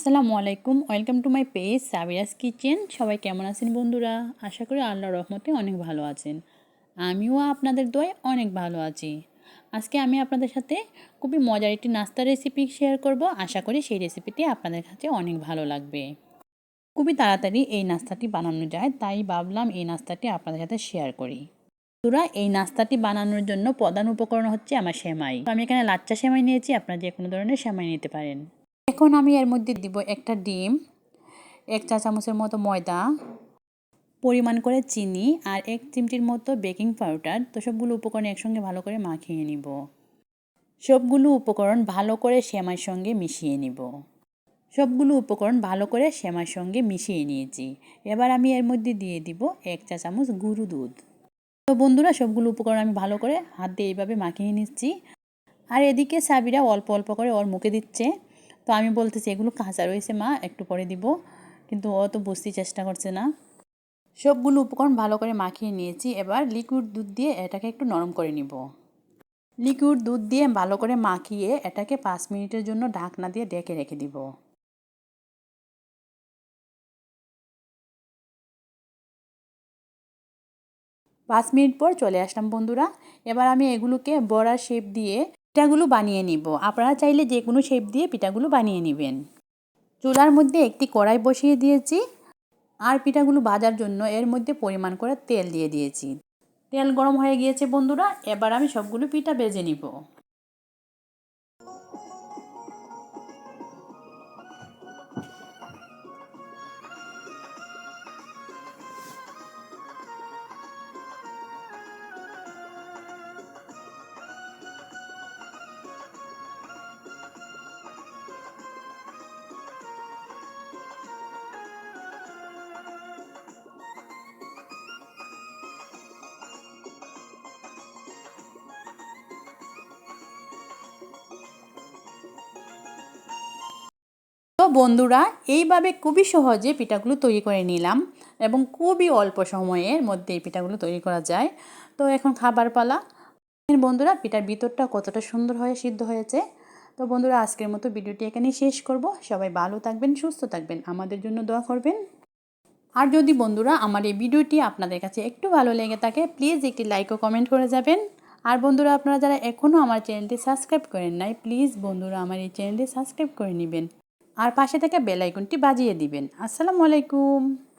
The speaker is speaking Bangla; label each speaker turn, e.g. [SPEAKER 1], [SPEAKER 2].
[SPEAKER 1] আসসালামু আলাইকুম, welcome to my page Sabira's kitchen. সবাই কেমন আছেন বন্ধুরা? আশা করি আল্লাহ রহমতে অনেক ভালো আছেন। আমিও আপনাদের দোয়ায় অনেক ভালো আছি। আজকে আমি আপনাদের সাথে খুবই মজার একটি নাস্তার রেসিপি শেয়ার করব। আশা করি সেই রেসিপিটি আপনাদের কাছে অনেক ভালো লাগবে। খুবই তাড়াতাড়ি এই নাস্তাটি বানানো যায়, তাই ভাবলাম এই নাস্তাটি আপনাদের সাথে শেয়ার করি। বন্ধুরা, এই নাস্তাটি বানানোর জন্য প্রধান উপকরণ হচ্ছে আমার সেমাই। আমি এখানে লাচ্চা সেমাই নিয়েছি, আপনারা যে কোনো ধরনের সেমাই নিতে পারেন। এখন আমি এর মধ্যে দিব একটা ডিম, এক চা চামচের মতো ময়দা, পরিমাণ করে চিনি আর এক চিমটির মতো বেকিং পাউডার। তো সবগুলো উপকরণ একসঙ্গে ভালো করে মাখিয়ে নিব। সবগুলো উপকরণ ভালো করে সেমাইয়ের সঙ্গে মিশিয়ে নিব। সবগুলো উপকরণ ভালো করে সেমাইয়ের সঙ্গে মিশিয়ে নিয়েছি। এবার আমি এর মধ্যে দিয়ে দিব এক চা চামচ গুঁড়ো দুধ। তো বন্ধুরা, সবগুলো উপকরণ আমি ভালো করে হাত দিয়ে এইভাবে মাখিয়ে নিচ্ছি। আর এদিকে সাবিরা অল্প অল্প করে ওর মুখে দিচ্ছে। তো আমি বলতেছি, এগুলো কাঁচা রয়েছে মা, একটু পরে দিব। কিন্তু ও তো বুঝতেই চেষ্টা করছে না। সবগুলো উপকরণ ভালো করে মাখিয়ে নিয়েছি। এবার লিকুইড দুধ দিয়ে এটাকে একটু নরম করে নিব। লিকুইড দুধ দিয়ে ভালো করে মাখিয়ে এটাকে পাঁচ মিনিটের জন্য ঢাকনা দিয়ে ডেকে রেখে দিব। পাঁচ মিনিট পর চলে আসলাম বন্ধুরা। এবার আমি এগুলোকে বড়া শেপ দিয়ে পিঠাগুলো বানিয়ে নিব। আপনারা চাইলে যে কোনো শেপ দিয়ে পিঠাগুলো বানিয়ে নেবেন। চুলার মধ্যে একটি কড়াই বসিয়ে দিয়েছি আর পিঠাগুলো বাজার জন্য এর মধ্যে পরিমাণ করে তেল দিয়ে দিয়েছি। তেল গরম হয়ে গিয়েছে বন্ধুরা, এবার আমি সবগুলো পিঠা বেজে নিব। বন্ধুরা, এইভাবে খুবই সহজে পিঠাগুলো তৈরি করে নিলাম এবং খুবই অল্প সময়ের মধ্যে এই পিঠাগুলো তৈরি করা যায়। তো এখন খাবার পালা। বন্ধুরা, পিঠার ভিতরটা কতটা সুন্দর হয়ে সিদ্ধ হয়েছে। তো বন্ধুরা, আজকের মতো ভিডিওটি এখানেই শেষ করব। সবাই ভালো থাকবেন, সুস্থ থাকবেন। আমাদের জন্য দোয়া করবেন। আর যদি বন্ধুরা আমার এই ভিডিওটি আপনাদের কাছে একটু ভালো লেগে থাকে, প্লিজ একটি লাইক ও কমেন্ট করে যাবেন। আর বন্ধুরা, আপনারা যারা এখনও আমার চ্যানেলটি সাবস্ক্রাইব করেন নাই, প্লিজ বন্ধুরা আমার এই চ্যানেলটি সাবস্ক্রাইব করে নেবেন। আর পাশে থেকে বেল বাজিয়ে দিবেন। আসসালামু আলাইকুম।